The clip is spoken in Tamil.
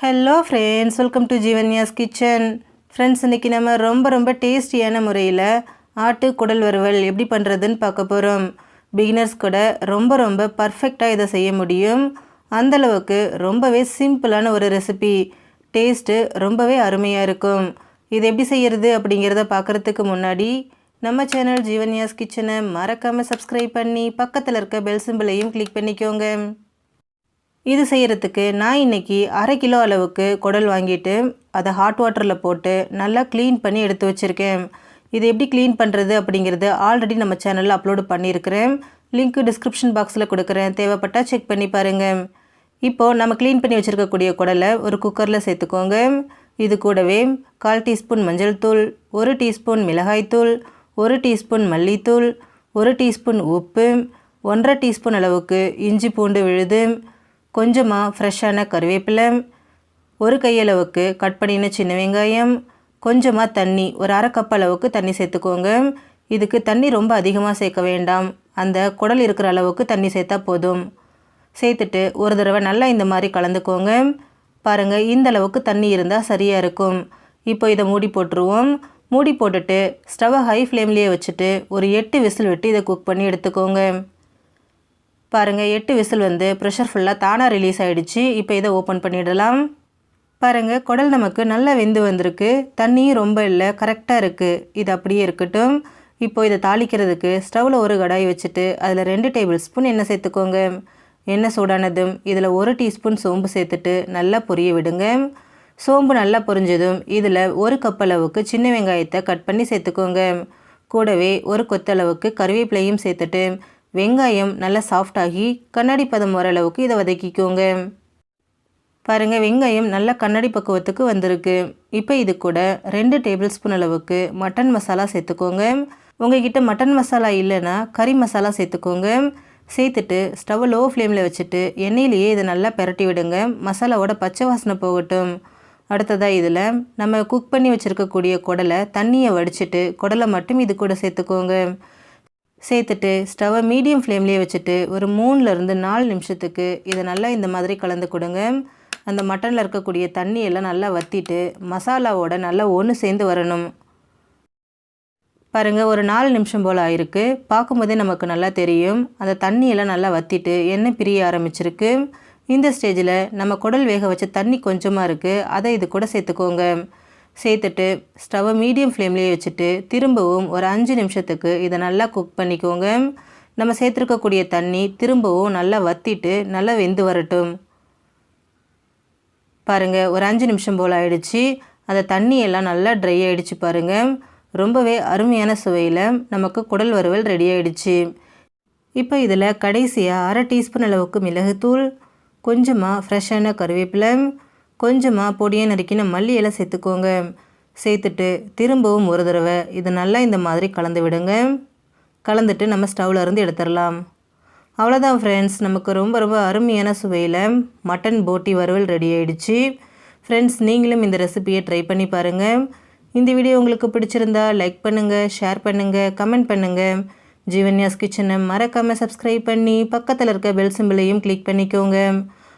Hello friends welcome to Jeevanya's kitchen friends இன்றைக்கி நம்ம ரொம்ப ரொம்ப டேஸ்டியான முறையில் ஆட்டு குடல் வறுவல் எப்படி பண்ணுறதுன்னு பார்க்க போகிறோம் பிகினர்ஸ் கூட ரொம்ப ரொம்ப பர்ஃபெக்டாக இதை செய்ய முடியும். அந்தளவுக்கு ரொம்பவே சிம்பிளான ஒரு ரெசிபி டேஸ்ட்டு ரொம்பவே அருமையாக இருக்கும். இது எப்படி செய்கிறது அப்படிங்கிறத பார்க்குறதுக்கு முன்னாடி நம்ம சேனல் ஜீவன்யாஸ் கிச்சனை மறக்காமல் சப்ஸ்கிரைப் பண்ணி பக்கத்தில் இருக்க பெல் சிம்பிளையும் கிளிக் பண்ணிக்கோங்க. இது செய்கிறதுக்கு நான் இன்றைக்கி அரை கிலோ அளவுக்கு குடல் வாங்கிட்டு அதை ஹாட் வாட்டரில் போட்டு நல்லா க்ளீன் பண்ணி எடுத்து வச்சுருக்கேன். இது எப்படி க்ளீன் பண்ணுறது அப்படிங்கிறது ஆல்ரெடி நம்ம சேனலில் அப்லோடு பண்ணியிருக்கிறேன். லிங்க்கு டிஸ்கிரிப்ஷன் பாக்ஸில் கொடுக்குறேன். தேவைப்பட்டால் செக் பண்ணி பாருங்கள் இப்போது நம்ம க்ளீன் பண்ணி வச்சுருக்கக்கூடிய குடலை ஒரு குக்கரில் சேர்த்துக்கோங்க. இது கூடவே கால் டீஸ்பூன் மஞ்சள் தூள் ஒரு டீஸ்பூன் மிளகாய்த்தூள் ஒரு டீஸ்பூன் மல்லித்தூள் ஒரு டீஸ்பூன் உப்பு ஒன்றரை டீஸ்பூன் அளவுக்கு இஞ்சி பூண்டு விழுது கொஞ்சமாக ஃப்ரெஷ்ஷான கருவேப்பிலை ஒரு கையளவுக்கு கட் பண்ணின சின்ன வெங்காயம் கொஞ்சமாக தண்ணி ஒரு அரை கப் அளவுக்கு தண்ணி சேர்த்துக்கோங்க. இதுக்கு தண்ணி ரொம்ப அதிகமாக சேர்க்க வேண்டாம். அந்த குடல் இருக்கிற அளவுக்கு தண்ணி சேர்த்தா போதும். சேர்த்துட்டு ஒரு தடவை நல்லா இந்த மாதிரி கலந்துக்கோங்க. பாருங்கள் இந்த அளவுக்கு தண்ணி இருந்தால் சரியாக இருக்கும். இப்போ இதை மூடி போட்டுருவோம். மூடி போட்டுட்டு ஸ்டவ்வை ஹை ஃப்ளேம்லேயே வச்சுட்டு ஒரு எட்டு விசில் விட்டு இதை குக் பண்ணி எடுத்துக்கோங்க. பாருங்கள் எட்டு விசில் வந்து ப்ரெஷர் ஃபுல்லாக தானாக ரிலீஸ் ஆகிடுச்சு இப்போ இதை ஓப்பன் பண்ணிடலாம். பாருங்கள் குடல் நமக்கு நல்லா வெந்து வந்திருக்கு. தண்ணியும் ரொம்ப இல்லை கரெக்டாக இருக்குது இது அப்படியே இருக்கட்டும். இப்போ இதை தாளிக்கிறதுக்கு ஸ்டவ்வில் ஒரு கடாய் வச்சுட்டு அதில் ரெண்டு டேபிள் ஸ்பூன் எண்ணெய் சேர்த்துக்கோங்க. எண்ணெய் சூடானதும் இதில் ஒரு டீஸ்பூன் சோம்பு சேர்த்துட்டு நல்லா பொரிய விடுங்க. சோம்பு நல்லா பொரிஞ்சதும் இதில் ஒரு கப் அளவுக்கு சின்ன வெங்காயத்தை கட் பண்ணி சேர்த்துக்கோங்க. கூடவே ஒரு கொத்தளவுக்கு கருவேப்பிலையும் சேர்த்துட்டு வெங்காயம் நல்லா சாஃப்டாகி கண்ணாடி பதம் ஓரளவுக்கு இதை வதக்கிக்கோங்க. பாருங்கள் வெங்காயம் நல்லா கண்ணாடி பக்குவத்துக்கு வந்திருக்கு. இப்போ இது கூட ரெண்டு டேபிள் ஸ்பூன் அளவுக்கு மட்டன் மசாலா சேர்த்துக்கோங்க. உங்ககிட்ட மட்டன் மசாலா இல்லைன்னா கறி மசாலா சேர்த்துக்கோங்க. சேர்த்துட்டு ஸ்டவ் லோ ஃப்ளேமில் வச்சுட்டு எண்ணெயிலேயே இதை நல்லா பெரட்டி விடுங்க. மசாலாவோட பச்சை வாசனை போகட்டும். அடுத்ததாக இதில் நம்ம குக் பண்ணி வச்சுருக்கக்கூடிய குடலை தண்ணியை வடிச்சிட்டு குடலை மட்டும் இது கூட சேர்த்துக்கோங்க. சேர்த்துட்டு ஸ்டவ்வை மீடியம் ஃப்ளேம்லேயே வச்சுட்டு ஒரு மூணுலேருந்து நாலு நிமிஷத்துக்கு இதை நல்லா இந்த மாதிரி கலந்து கொடுங்க. அந்த மட்டனில் இருக்கக்கூடிய தண்ணியெல்லாம் நல்லா வற்றிட்டு மசாலாவோட நல்லா ஒன்று சேர்ந்து வரணும். பாருங்கள் ஒரு நாலு நிமிஷம் போல் ஆயிருக்கு. பார்க்கும்போதே நமக்கு நல்லா தெரியும். அந்த தண்ணியெல்லாம் நல்லா வற்றிட்டு எண்ணெய் பிரிய ஆரம்பிச்சிருக்கு. இந்த ஸ்டேஜில் நம்ம குடல் வேக வச்ச தண்ணி கொஞ்சமாக இருக்குது அதை இது கூட சேர்த்துக்கோங்க. சேர்த்துட்டு ஸ்டவ்வை மீடியம் ஃப்ளேம்லேயே வச்சுட்டு திரும்பவும் ஒரு அஞ்சு நிமிஷத்துக்கு இதை நல்லா குக் பண்ணிக்கோங்க. நம்ம சேர்த்துருக்கக்கூடிய தண்ணி திரும்பவும் நல்லா வற்றிட்டு நல்லா வெந்து வரட்டும். பாருங்கள் ஒரு அஞ்சு நிமிஷம் போல் ஆயிடுச்சு. அந்த தண்ணியெல்லாம் நல்லா ட்ரை ஆகிடுச்சு பாருங்கள் ரொம்பவே அருமையான சுவையில் நமக்கு குடல் வறுவல் ரெடி ஆகிடுச்சு இப்போ இதில் கடைசியாக அரை டீஸ்பூன் அளவுக்கு மிளகுத்தூள் கொஞ்சமாக ஃப்ரெஷ்ஷான கருவேப்பிலை கொஞ்சமாக பொடியை நறுக்கின மல்லி இலை சேர்த்துக்கோங்க. சேர்த்துட்டு திரும்பவும் ஒரு தடவை இது நல்லா இந்த மாதிரி கலந்து விடுங்க. கலந்துட்டு நம்ம ஸ்டவ்வில் இருந்து எடுத்துடலாம். அவ்வளோதான் ஃப்ரெண்ட்ஸ் நமக்கு ரொம்ப ரொம்ப அருமையான சுவையில் மட்டன் போட்டி வறுவல் ரெடி ஆகிடுச்சு ஃப்ரெண்ட்ஸ் நீங்களும் இந்த ரெசிபியை ட்ரை பண்ணி பாருங்கள் இந்த வீடியோ உங்களுக்கு பிடிச்சிருந்தா லைக் பண்ணுங்கள் ஷேர் பண்ணுங்கள் கமெண்ட் பண்ணுங்கள் ஜீவன்யாஸ் கிச்சனை மறக்காமல் சப்ஸ்கிரைப் பண்ணி பக்கத்தில் இருக்க பெல் சிம்பிளையும் கிளிக் பண்ணிக்கோங்க.